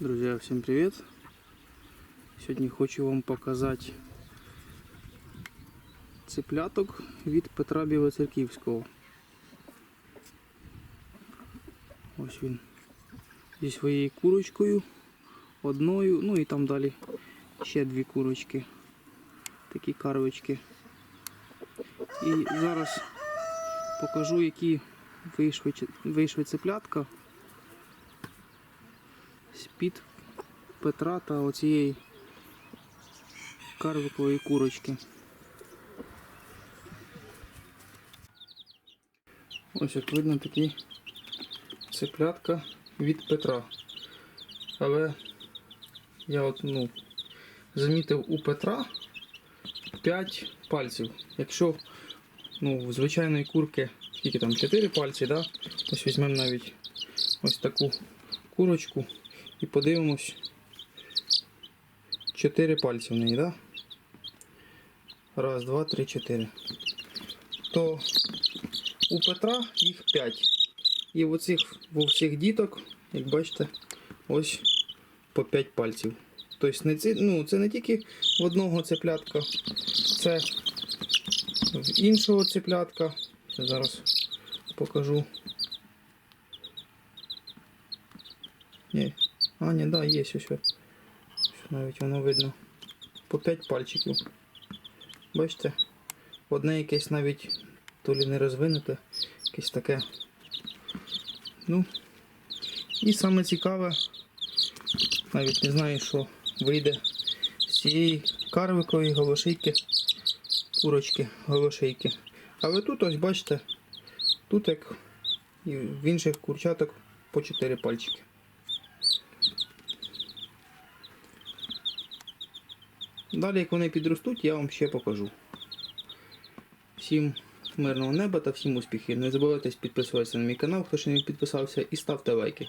Друзья, всем привет! Сьогодні хочу вам показати цыпляток від Петра Білоцерківського. Ось він зі своєю курочкою, одною, ну і там далі ще дві курочки, такі карвички. І зараз покажу, які вийшли, вийшли цыплятка з-під Петра та оцієї карвикової курочки. Ось як видно такі цеплятка від Петра. Але я от, ну, замітив у Петра 5 пальців. Якщо ну, в звичайної курки скільки там 4 пальці, да? ось візьмемо навіть ось таку курочку і подивимось 4 пальці в неї, да? Раз, два, три, чотири. То у Петра їх 5. І в оцих, в всіх діток, як бачите, ось по 5 пальців. Тобто не ці, ну, це не тільки в одного цеплятка, це в іншого цеплятка. Це зараз покажу. Ні. А, ні, да, є ось. ось. Навіть воно видно. По 5 пальчиків. Бачите? Одне якесь навіть то лі не розвинуте, якесь таке. Ну. І саме цікаве, навіть не знаю, що вийде з цієї карвикової голошейки, курочки, голошейки. Але тут ось бачите, тут як і в інших курчаток по 4 пальчики. Далі, як вони підростуть, я вам ще покажу. Всім мирного неба та всім успіхів. Не забувайте підписуватися на мій канал, хто ще не підписався, і ставте лайки.